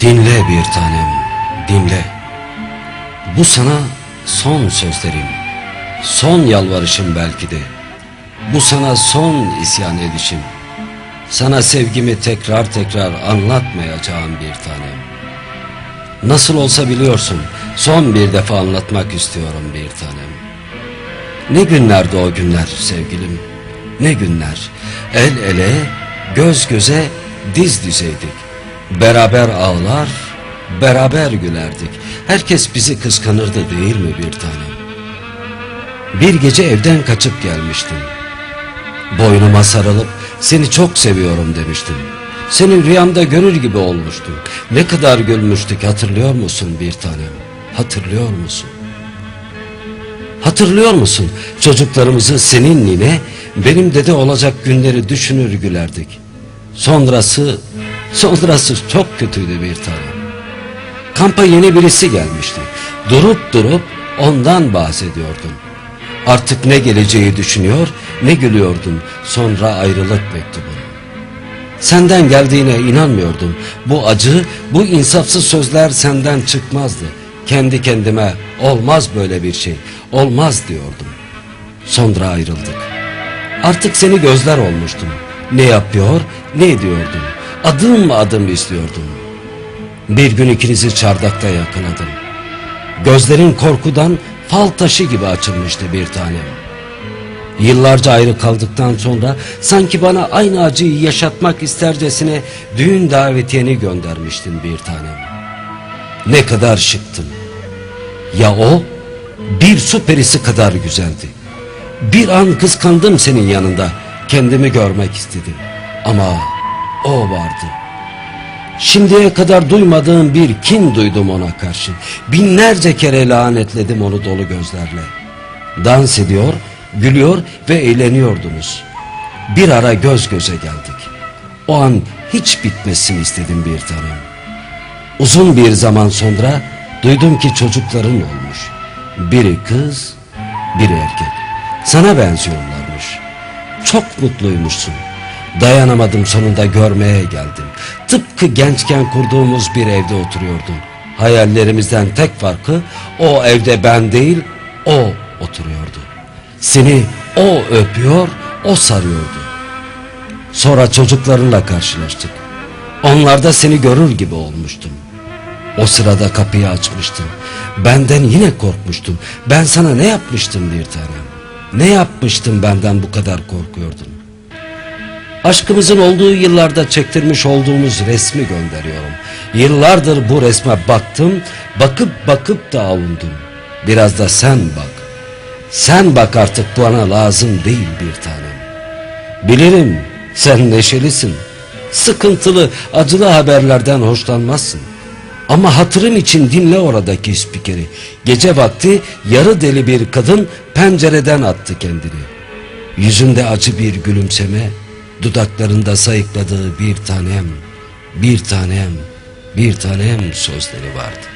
Dinle bir tanem, dinle. Bu sana son sözlerim, son yalvarışım belki de. Bu sana son isyan edişim. Sana sevgimi tekrar tekrar anlatmayacağım bir tanem. Nasıl olsa biliyorsun, son bir defa anlatmak istiyorum bir tanem. Ne günlerdi o günler sevgilim, ne günler. El ele, göz göze, diz dizeydik. Beraber ağlar, beraber gülerdik. Herkes bizi kıskanırdı değil mi bir tanem? Bir gece evden kaçıp gelmiştim. Boynuma sarılıp seni çok seviyorum demiştim. Seni rüyamda görür gibi olmuştum. Ne kadar gülmüştük hatırlıyor musun bir tanem? Hatırlıyor musun? Hatırlıyor musun? Çocuklarımızı seninle benim dede olacak günleri düşünür gülerdik. Sonrası, sonrası çok kötüydü bir tanem. Kampa yeni birisi gelmişti. Durup durup ondan bahsediyordun. Artık ne geleceği düşünüyor ne gülüyordun sonra ayrılık mektubu. Senden geldiğine inanmıyordum. Bu acı, bu insafsız sözler senden çıkmazdı. Kendi kendime olmaz böyle bir şey, olmaz diyordum. Sonra ayrıldık. Artık seni gözler olmuştum. Ne yapıyor, ne ediyordum. Adım adım izliyordum. Bir gün ikinizi çardakta yakaladım. Gözlerin korkudan fal taşı gibi açılmıştı bir tanem. Yıllarca ayrı kaldıktan sonra sanki bana aynı acıyı yaşatmak istercesine düğün davetiyeni göndermiştin bir tanem. Ne kadar şıktın. Ya o bir su perisi kadar güzeldi. Bir an kıskandım senin yanında. Kendimi görmek istedim. Ama o vardı. Şimdiye kadar duymadığım bir kin duydum ona karşı. Binlerce kere lanetledim onu dolu gözlerle. Dans ediyor, gülüyor ve eğleniyordunuz. Bir ara göz göze geldik. O an hiç bitmesini istedim bir tanem. Uzun bir zaman sonra duydum ki çocukların olmuş. Biri kız, biri erkek. Sana benziyorlarmış. Çok mutluymuşsun. Dayanamadım sonunda görmeye geldim. Tıpkı gençken kurduğumuz bir evde oturuyordun. Hayallerimizden tek farkı o evde ben değil o oturuyordu. Seni o öpüyor, o sarıyordu. Sonra çocuklarınla karşılaştık. Onlarda seni görür gibi olmuştum. O sırada kapıyı açmıştım. Benden yine korkmuştum. Ben sana ne yapmıştım bir tanem? Ne yapmıştım benden bu kadar korkuyordun? Aşkımızın olduğu yıllarda çektirmiş olduğumuz resmi gönderiyorum. Yıllardır bu resme baktım, bakıp bakıp da avundum. Biraz da sen bak. Sen bak artık bana lazım değil bir tanem. Bilirim sen neşelisin. Sıkıntılı, acılı haberlerden hoşlanmazsın. Ama hatırım için dinle oradaki spikeri. Gece vakti yarı deli bir kadın pencereden attı kendini. Yüzünde acı bir gülümseme, dudaklarında sayıkladığı bir tanem, bir tanem, bir tanem sözleri vardı.